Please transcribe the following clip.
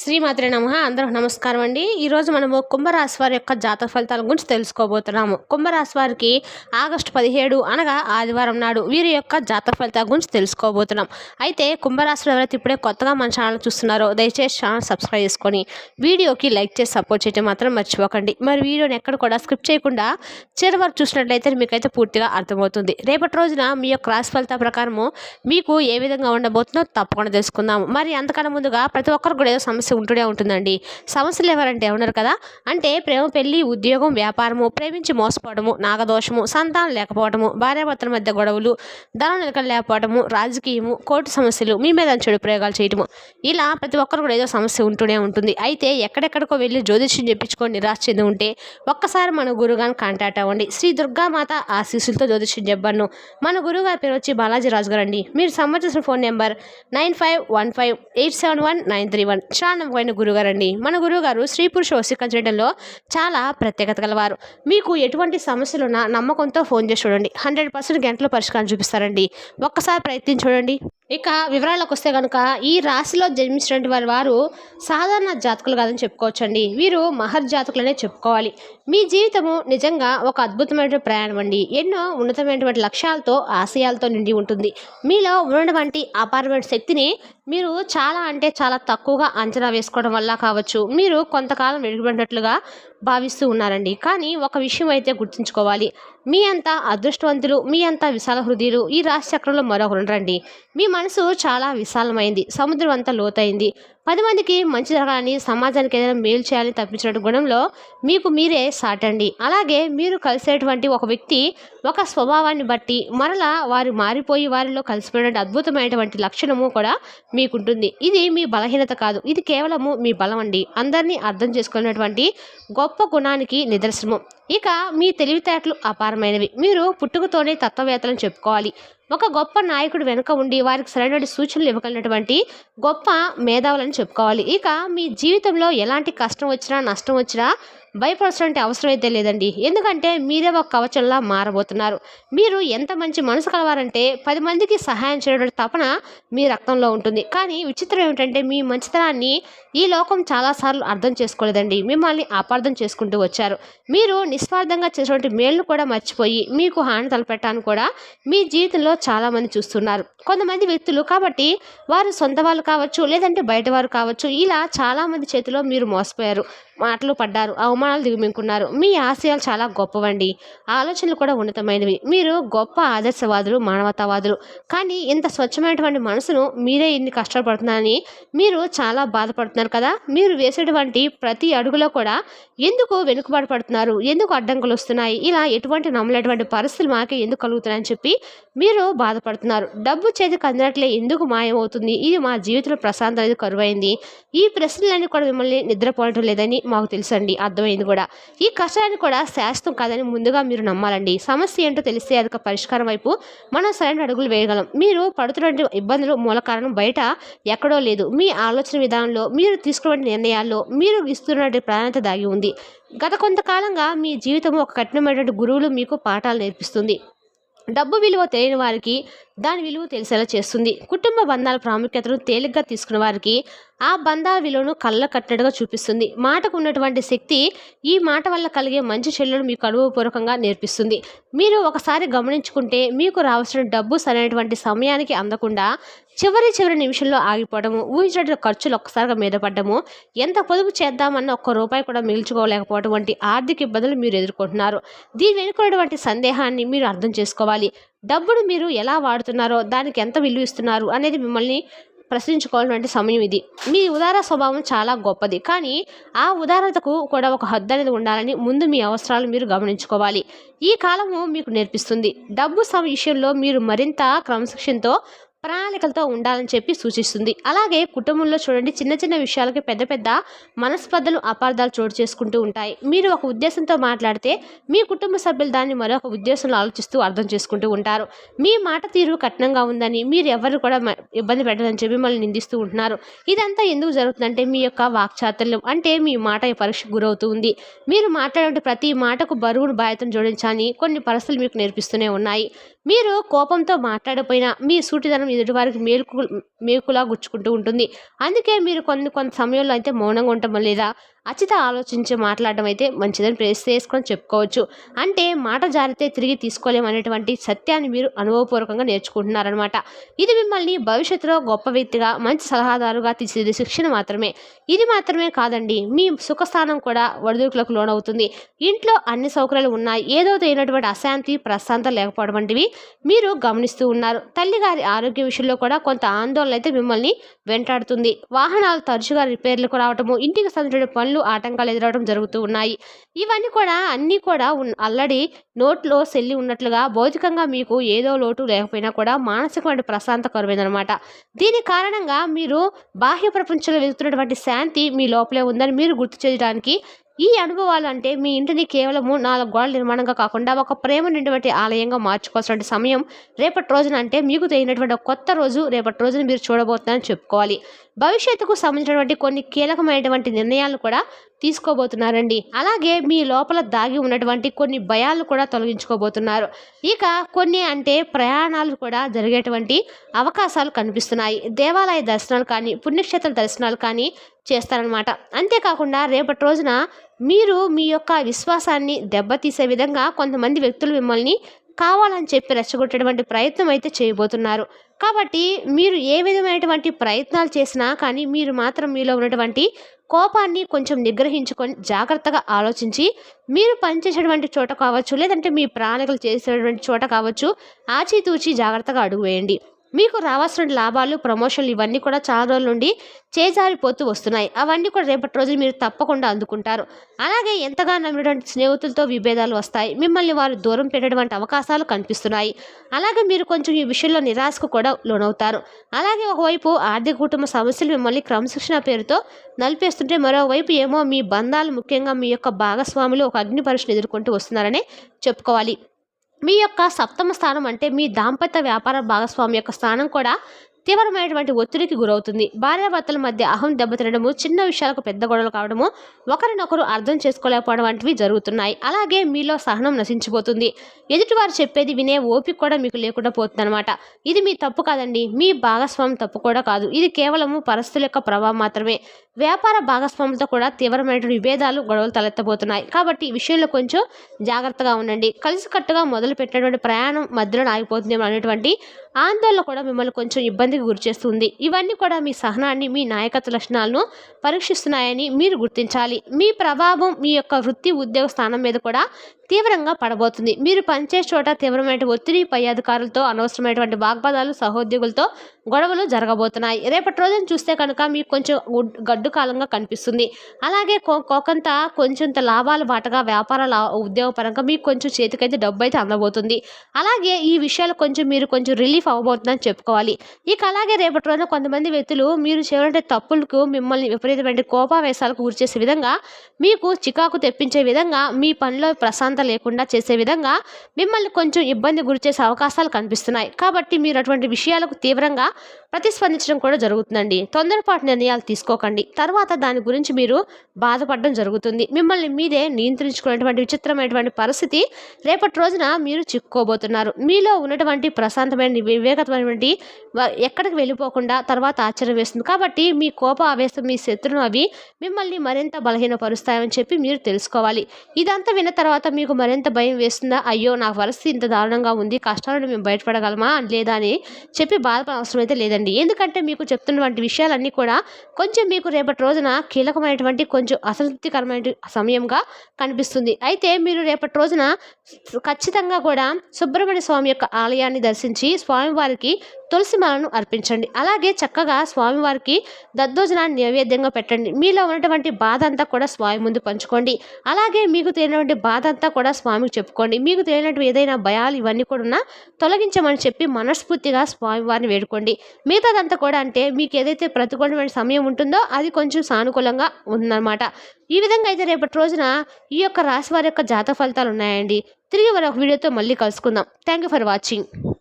శ్రీమాత్రే నమ. అందరూ నమస్కారం అండి. ఈరోజు మనము కుంభరాశి వారి యొక్క జాతక ఫలితాల గురించి తెలుసుకోబోతున్నాము. కుంభరాశి వారికి ఆగస్టు పదిహేడు అనగా ఆదివారం నాడు వీరి యొక్క జాతక ఫలితాల గురించి తెలుసుకోబోతున్నాం. అయితే కుంభరాశిలో ఎవరైతే ఇప్పుడే కొత్తగా మన ఛానల్ చూస్తున్నారో దయచేసి ఛానల్ సబ్స్క్రైబ్ చేసుకొని వీడియోకి లైక్ చేసి సపోర్ట్ చేయడం మాత్రం మర్చిపోకండి. మరి వీడియోని ఎక్కడ కూడా స్క్రిప్ట్ చేయకుండా చివరి వరకు చూసినట్లయితే మీకైతే పూర్తిగా అర్థమవుతుంది. రేపటి రోజున మీ యొక్క రాశి ఫలితాల ప్రకారము మీకు ఏ విధంగా ఉండబోతుందో తప్పకుండా తెలుసుకుందాము. మరి అంతకన్నా ముందుగా ప్రతి ఒక్కరు కూడా ఏదో సమస్య ఉంటూనే ఉంటుందండి. సమస్యలు ఎవరంటే ఉన్నారు కదా? అంటే ప్రేమ పెళ్ళి ఉద్యోగం వ్యాపారము ప్రేమించి మోసపోవడము నాగదోషము సంతానం లేకపోవడము భార్యాభర్తల మధ్య గొడవలు ధనం నిలకడ లేకపోవడము రాజకీయము కోర్టు సమస్యలు మీ మీద చెడు ప్రయోగాలు చేయటము. ఇలా ప్రతి ఒక్కరు కూడా ఏదో సమస్య ఉంటూనే ఉంటుంది. అయితే ఎక్కడెక్కడికో వెళ్ళి జ్యోతిష్యం చెప్పించుకొని నిరాశ చెంది ఉంటే ఒక్కసారి మన గురుగారిని కాంటాక్ట్ అవ్వండి. శ్రీ దుర్గామాత ఆశీస్సులతో జ్యోతిష్యం చెప్పాను మన గురుగారి పేరు వచ్చి బాలాజీ రాజు గారు అండి మీరు సంబంధించిన phone number nine five one five eight seven one nine three one. చాలా గురుగారు అండి మన గురువుగారు స్త్రీ పురుష వశీకరణ చేయడంలో చాలా ప్రత్యేకత గలవారు. మీకు ఎటువంటి సమస్యలున్నా నమ్మకంతో ఫోన్ చేసి చూడండి. హండ్రెడ్ పర్సెంట్ గంటలో పరిష్కారం చూపిస్తారండి. ఒక్కసారి ప్రయత్నించి చూడండి. ఇక వివరాలకు వస్తే కనుక ఈ రాశిలో జన్మించినటువంటి వారి వారు సాధారణ జాతకులు కాదని చెప్పుకోవచ్చండి. వీరు మహర్ జాతకులనే చెప్పుకోవాలి. మీ జీవితము నిజంగా ఒక అద్భుతమైన ప్రయాణం అండి. ఎన్నో ఉన్నతమైనటువంటి లక్ష్యాలతో ఆశయాలతో నిండి ఉంటుంది. మీలో ఉన్నటువంటి అపారమైన శక్తిని మీరు చాలా అంటే చాలా తక్కువగా అంచనా వేసుకోవడం వల్ల కావచ్చు. మీరు కొంతకాలం వెలుగుబడినట్లుగా భావిస్తూ ఉన్నారండి. కానీ ఒక విషయం అయితే గుర్తుంచుకోవాలి. మీ అంత అదృష్టవంతులు మీ అంత విశాల హృదయులు ఈ రాశి చక్రంలో మరొకరుండండి మీ మనసు చాలా విశాలమైంది. సముద్రం అంతా లోతైంది. పది మందికి మంచి జరగాలని సమాజానికి ఏదైనా మేలు చేయాలని తప్పించిన గుణంలో మీకు మీరే సాటండి. అలాగే మీరు కలిసేటువంటి ఒక వ్యక్తి ఒక స్వభావాన్ని బట్టి మరలా వారు మారిపోయి వారిలో కలిసిపోయిన అద్భుతమైనటువంటి లక్షణము కూడా మీకుంటుంది. ఇది మీ బలహీనత కాదు. ఇది కేవలము మీ బలం అండి. అందరినీ అర్థం చేసుకున్నటువంటి గొప్ప గుణానికి నిదర్శనం ఇక మీ తెలివితేటలు అపారమైనవి. మీరు పుట్టుకతోనే తత్వవేత్తలను చెప్పుకోవాలి. ఒక గొప్ప నాయకుడు వెనుక ఉండి వారికి సరైన సూచనలు ఇవ్వగలిగినటువంటి గొప్ప మేధావులని చెప్పుకోవాలి. ఇక మీ జీవితంలో ఎలాంటి కష్టం వచ్చినా నష్టం వచ్చినా భయపడాల్సిన అవసరం అయితే లేదండి. ఎందుకంటే మీరే ఒక కవచంలా మారబోతున్నారు. మీరు ఎంత మంచి మనసు కలవారంటే పది మందికి సహాయం చేయడం తపన మీ రక్తంలో ఉంటుంది. కానీ విచిత్రం ఏమిటంటే మీ మంచితనాన్ని ఈ లోకం చాలాసార్లు అర్థం చేసుకోలేదండి. మిమ్మల్ని అపార్థం చేసుకుంటూ వచ్చారు. మీరు నిస్వార్థంగా చేసినటువంటి మేళ్ళు కూడా మర్చిపోయి మీకు హాని తలపెట్టాను కూడా మీ జీవితంలో చాలామంది చూస్తున్నారు. కొంతమంది వ్యక్తులు కాబట్టి వారు సొంత వాళ్ళు కావచ్చు లేదంటే బయట వారు కావచ్చు ఇలా చాలామంది చేతిలో మీరు మోసపోయారు. మాటలు పడ్డారు అవమానాలు దిగుమింకున్నారు మీ ఆశయాలు చాలా గొప్పవండి. ఆలోచనలు కూడా ఉన్నతమైనవి. మీరు గొప్ప ఆదర్శవాదులు మానవతావాదులు. కానీ ఇంత స్వచ్ఛమైనటువంటి మనసును మీరే ఇన్ని కష్టపడుతున్నారని మీరు చాలా బాధపడుతున్నారు కదా? మీరు వేసేటువంటి ప్రతి అడుగులో కూడా ఎందుకు వెనుకబాటు పడుతున్నారు? ఎందుకు అడ్డంకులు వస్తున్నాయి? ఇలా ఎటువంటి నమ్మలేటువంటి పరిస్థితులు మాకే ఎందుకు కలుగుతున్నాయని చెప్పి మీరు బాధపడుతున్నారు. డబ్బు చేతికి అందినట్లే ఎందుకు మాయమవుతుంది? ఇది మా జీవితంలో ప్రశాంతత అనేది కరువైంది. ఈ ప్రశ్నలన్నీ కూడా మిమ్మల్ని నిద్రపోవడం లేదని మాకు తెలుసండి అర్థమైంది కూడా. ఈ కష్టాన్ని కూడా శాశ్వతం కాదని ముందుగా మీరు నమ్మాలండి. సమస్య ఏంటో తెలిస్తే అదొక పరిష్కారం వైపు మనం సరైన అడుగులు వేయగలం. మీరు పడుతున్న ఇబ్బందులు మూల కారణం బయట ఎక్కడో లేదు. మీ ఆలోచన విధానంలో మీరు తీసుకున్న నిర్ణయాల్లో మీరు ఇస్తున్నటువంటి ప్రాధాన్యత దాగి ఉంది. గత కొంతకాలంగా మీ జీవితం ఒక కఠినమైనటువంటి గురువులు మీకు పాఠాలు నేర్పిస్తుంది. డబ్బు విలువ తెలియని వారికి దాని విలువ తెలిసేలా చేస్తుంది. కుటుంబ బంధాల ప్రాముఖ్యతను తేలిగ్గా తీసుకున్న వారికి ఆ బంధాల విలువను కళ్ళ కట్టినట్టుగా చూపిస్తుంది. మాటకు ఉన్నటువంటి శక్తి ఈ మాట వల్ల కలిగే మంచి చెల్లెలు మీకు అనుభవపూర్వకంగా నేర్పిస్తుంది. మీరు ఒకసారి గమనించుకుంటే మీకు రావాల్సిన డబ్బు సరైనటువంటి సమయానికి అందకుండా చివరి చివరి నిమిషంలో ఆగిపోవడము ఊహించిన ఖర్చులు ఒక్కసారిగా మీద పడ్డము ఎంత పొదుపు చేద్దామన్న ఒక్క రూపాయి కూడా మిగిల్చుకోలేకపోవడం వంటి ఆర్థిక ఇబ్బందులు మీరు ఎదుర్కొంటున్నారు. దీని వెనుకున్నటువంటి సందేహాన్ని మీరు అర్థం చేసుకోవాలి. డబ్బును మీరు ఎలా వాడుతున్నారో దానికి ఎంత విలువ ఇస్తున్నారు అనేది మిమ్మల్ని ప్రశ్నించుకోవాల్సిన సమయం ఇది. మీ ఉదార స్వభావం చాలా గొప్పది. కానీ ఆ ఉదారతకు కూడా ఒక హద్దు అనేది ఉండాలని ముందు మీ అవసరాలు మీరు గమనించుకోవాలి. ఈ కాలము మీకు నేర్పిస్తుంది. డబ్బు సమ విషయంలో మీరు మరింత క్రమశిక్షణతో ప్రణాళికలతో ఉండాలని చెప్పి సూచిస్తుంది. అలాగే కుటుంబంలో చూడండి చిన్న చిన్న విషయాలకి పెద్ద పెద్ద మనస్పర్ధలు అపార్థాలు చోటు చేసుకుంటూ ఉంటాయి. మీరు ఒక ఉద్దేశంతో మాట్లాడితే మీ కుటుంబ సభ్యులు దాన్ని మరొక ఉద్దేశంలో ఆలోచిస్తూ అర్థం చేసుకుంటూ ఉంటారు. మీ మాట తీరు కఠినంగా ఉందని మీరు ఎవరు కూడా మ- ఇబ్బంది పెట్టదని చెప్పి మిమ్మల్ని నిందిస్తూ ఉంటున్నారు. ఇదంతా ఎందుకు జరుగుతుందంటే మీ యొక్క వాక్చాతుల్యం అంటే మీ మాట పరీక్ష గురవుతూ ఉంది. మీరు మాట్లాడే ప్రతి మాటకు బరువును బాధ్యతను జోడించాలని కొన్ని పరిస్థితులు మీకు నేర్పిస్తూనే ఉన్నాయి. మీరు కోపంతో మాట్లాడకపోయినా మీ సూటిదనం ఎదుటివారికి మేలుకు మేకులా గుచ్చుకుంటూ ఉంటుంది. అందుకే మీరు కొన్ని కొంత సమయంలో అయితే మౌనంగా ఉండటం లేదా అచిత ఆలోచించి మాట్లాడడం అయితే మంచిదని ప్రేస్ చేసుకొని చెప్పుకోవచ్చు. అంటే మాట జారితే తిరిగి తీసుకోలేమనేటువంటి సత్యాన్ని మీరు అనుభవపూర్వకంగా నేర్చుకుంటున్నారనమాట ఇది మిమ్మల్ని భవిష్యత్తులో గొప్ప వ్యక్తిగా మంచి సలహాదారుగా తీసేది శిక్షణ మాత్రమే. ఇది మాత్రమే కాదండి మీ సుఖస్థానం కూడా వడిదుడుకులకు లోనవుతుంది. ఇంట్లో అన్ని సౌకర్యాలు ఉన్నాయి ఏదో అయినటువంటి అశాంతి ప్రశాంతత లేకపోవడం వంటివి మీరు గమనిస్తూ ఉన్నారు. తల్లిగారి ఆరోగ్య విషయంలో కూడా కొంత ఆందోళన అయితే మిమ్మల్ని వెంటాడుతుంది. వాహనాలు తరచుగా రిపేర్లకు రావటము ఇంటికి సంబంధించిన పనులు ఆటంకాలు ఎదురవడం జరుగుతూ ఉన్నాయి. ఇవన్నీ కూడా అన్నీ కూడా ఆల్రెడీ నోట్లో సెల్లి ఉన్నట్లుగా భౌతికంగా మీకు ఏదో లోటు లేకపోయినా కూడా మానసికమైన ప్రశాంత కొరమైందనమాట దీని కారణంగా మీరు బాహ్య ప్రపంచంలో వెతుకుతున్నటువంటి శాంతి మీ లోపలే ఉందని మీరు గుర్తు చేయడానికి ఈ అనుభవాలు అంటే మీ ఇంటిని కేవలము నాలుగు గోడల నిర్మాణంగా కాకుండా ఒక ప్రేమ నిండినటువంటి ఆలయంగా మార్చుకోవాల్సిన సమయం రేపటి రోజున అంటే మీకు తెలియనటువంటి కొత్త రోజు రేపటి రోజున మీరు చూడబోతున్నారని చెప్పుకోవాలి. భవిష్యత్తుకు సంబంధించినటువంటి కొన్ని కీలకమైనటువంటి నిర్ణయాలు కూడా తీసుకోబోతున్నారండి. అలాగే మీ లోపల దాగి ఉన్నటువంటి కొన్ని భయాలు కూడా తొలగించుకోబోతున్నారు. ఇక కొన్ని అంటే ప్రయాణాలు కూడా జరిగేటువంటి అవకాశాలు కనిపిస్తున్నాయి. దేవాలయ దర్శనాలు కానీ పుణ్యక్షేత్ర దర్శనాలు కానీ చేస్తారనమాట అంతేకాకుండా రేపటి రోజున మీరు మీ యొక్క విశ్వాసాన్ని దెబ్బతీసే విధంగా కొంతమంది వ్యక్తులు మిమ్మల్ని కావాలని చెప్పి రెచ్చగొట్టేటువంటి ప్రయత్నం అయితే చేయబోతున్నారు. కాబట్టి మీరు ఏ విధమైనటువంటి ప్రయత్నాలు చేసినా కానీ మీరు మాత్రం మీలో ఉన్నటువంటి కోపాన్ని కొంచెం నిగ్రహించుకొని జాగ్రత్తగా ఆలోచించి మీరు పనిచేసేటువంటి చోట కావచ్చు లేదంటే మీ ప్రాణికులు చేసేటువంటి చోట కావచ్చు ఆచితూచి జాగ్రత్తగా అడుగు వేయండి. మీకు రావాల్సిన లాభాలు ప్రమోషన్లు ఇవన్నీ కూడా చాలా రోజుల నుండి చేజారిపోతూ వస్తున్నాయి. అవన్నీ కూడా రేపటి రోజు మీరు తప్పకుండా అందుకుంటారు. అలాగే ఎంతగా నమ్మినటువంటి స్నేహితులతో విభేదాలు వస్తాయి. మిమ్మల్ని వారు దూరం పెట్టేటువంటి అవకాశాలు కనిపిస్తున్నాయి. అలాగే మీరు కొంచెం ఈ విషయంలో నిరాశకు కూడా లోనవుతారు. అలాగే ఒకవైపు ఆర్థిక కుటుంబ సమస్యలు మిమ్మల్ని క్రమశిక్షణ పేరుతో నలిపేస్తుంటే మరోవైపు ఏమో మీ బంధాలు ముఖ్యంగా మీ యొక్క భాగస్వాములు ఒక అగ్ని పరీక్షను ఎదుర్కొంటూ వస్తున్నారనే చెప్పుకోవాలి. మీ యొక్క సప్తమ స్థానం అంటే మీ దాంపత్య వ్యాపార భాగస్వామి యొక్క స్థానం కూడా తీవ్రమైనటువంటి ఒత్తిడికి గురవుతుంది. భార్యాభర్తల మధ్య అహం దెబ్బతినడము చిన్న విషయాలకు పెద్ద గొడవలు కావడము ఒకరినొకరు అర్థం చేసుకోలేకపోవడం వంటివి జరుగుతున్నాయి. అలాగే మీలో సహనం నశించిపోతుంది. ఎదుటివారు చెప్పేది వినే ఓపిక కూడా మీకు లేకుండా పోతుందన్నమాట. ఇది మీ తప్పు కాదండి. మీ భాగస్వామి తప్పు కూడా కాదు. ఇది కేవలము పరిస్థితుల యొక్క ప్రభావం మాత్రమే. వ్యాపార భాగస్వాములతో కూడా తీవ్రమైనటువంటి విభేదాలు గొడవలు తలెత్తబోతున్నాయి. కాబట్టి ఈ విషయంలో కొంచెం జాగ్రత్తగా ఉండండి. కలిసికట్టుగా మొదలు పెట్టినటువంటి ప్రయాణం మధ్యలో ఆగిపోతుందేమో అనేటువంటి ఆందోళన కూడా మిమ్మల్ని కొంచెం ఇబ్బందికి గురిచేస్తుంది ఇవన్నీ కూడా మీ సహనాన్ని మీ నాయకత్వ లక్షణాలను పరీక్షిస్తున్నాయని మీరు గుర్తించాలి. మీ ప్రభావం మీ యొక్క వృత్తి ఉద్యోగ స్థానం మీద కూడా తీవ్రంగా పడబోతుంది. మీరు పనిచేసే చోట తీవ్రమైన ఒత్తిడి పై అధికారులతో అనవసరమైనటువంటి వాగ్వాదాలు సహోద్యోగులతో గొడవలు జరగబోతున్నాయి. రేపటి రోజున చూస్తే కనుక మీకు కొంచెం గడ్డు కాలంగా కనిపిస్తుంది. అలాగే కొంత కొంచెంత లాభాల బాటగా వ్యాపార లా ఉద్యోగపరంగా మీకు కొంచెం చేతికైతే డబ్బు అయితే అందబోతుంది. అలాగే ఈ విషయాలు కొంచెం మీరు కొంచెం రిలీఫ్ అవ్వబోతుందని చెప్పుకోవాలి. ఇక అలాగే రేపటి రోజున కొంతమంది వ్యక్తులు మీరు చేయడం తప్పులకు మిమ్మల్ని విపరీతమైన కోపావేశాలకు గురిచేసే విధంగా మీకు చికాకు తెప్పించే విధంగా మీ పనిలో ప్రశాంత లేకుండా చేసే విధంగా మిమ్మల్ని కొంచెం ఇబ్బంది గురిచేసే అవకాశాలు కనిపిస్తున్నాయి. కాబట్టి మీరు అటువంటి విషయాలకు తీవ్రంగా ప్రతిస్పందించడం కూడా జరుగుతుందండి. తొందరపాటు నిర్ణయాలు తీసుకోకండి. తర్వాత దాని గురించి మీరు బాధపడడం జరుగుతుంది. మిమ్మల్ని మీరే నియంత్రించుకునేటువంటి విచిత్రమైనటువంటి పరిస్థితి రేపటి రోజున మీరు చిక్కుకోబోతున్నారు. మీలో ఉన్నటువంటి ప్రశాంతమైన వివేకమైనటువంటి ఎక్కడికి వెళ్ళిపోకుండా తర్వాత ఆశ్చర్యం వేస్తుంది. కాబట్టి మీ కోప ఆవేశం మీ శత్రును అవి మిమ్మల్ని మరింత బలహీనపరుస్తాయని చెప్పి మీరు తెలుసుకోవాలి. ఇదంతా విన్న తర్వాత మీ మీకు మరింత భయం వేస్తుందా? అయ్యో నాకు పరిస్థితి ఇంత దారుణంగా ఉంది. కష్టాలను మేము బయటపడగలమా? లేదా అని చెప్పి బాధపడ అవసరం అయితే లేదండి. ఎందుకంటే మీకు చెప్తున్నటువంటి విషయాలన్నీ కూడా కొంచెం మీకు రేపటి రోజున కీలకమైనటువంటి కొంచెం అసంతృప్తికరమైన సమయంగా కనిపిస్తుంది. అయితే మీరు రేపటి రోజున ఖచ్చితంగా కూడా సుబ్రహ్మణ్య స్వామి యొక్క ఆలయాన్ని దర్శించి స్వామివారికి తులసి మాలను అర్పించండి. అలాగే చక్కగా స్వామివారికి దద్దోజనాన్ని నైవేద్యంగా పెట్టండి. మీలో ఉన్నటువంటి బాధ అంతా కూడా స్వామి ముందు పంచుకోండి. అలాగే మీకు తెలియనటువంటి బాధ అంతా కూడా స్వామికి చెప్పుకోండి. మీకు తెలియనటువంటి ఏదైనా భయాలు ఇవన్నీ కూడా ఉన్నా తొలగించమని చెప్పి మనస్ఫూర్తిగా స్వామివారిని వేడుకోండి. మిగతాదంతా కూడా అంటే మీకు ఏదైతే ప్రతికూలమైన సమయం ఉంటుందో అది కొంచెం సానుకూలంగా ఉందన్నమాట. ఈ విధంగా అయితే రేపటి రోజున ఈ యొక్క రాశి వారి యొక్క జాత ఫలితాలు ఉన్నాయండి. తిరిగి మరొక వీడియోతో మళ్ళీ కలుసుకుందాం. Thank you for watching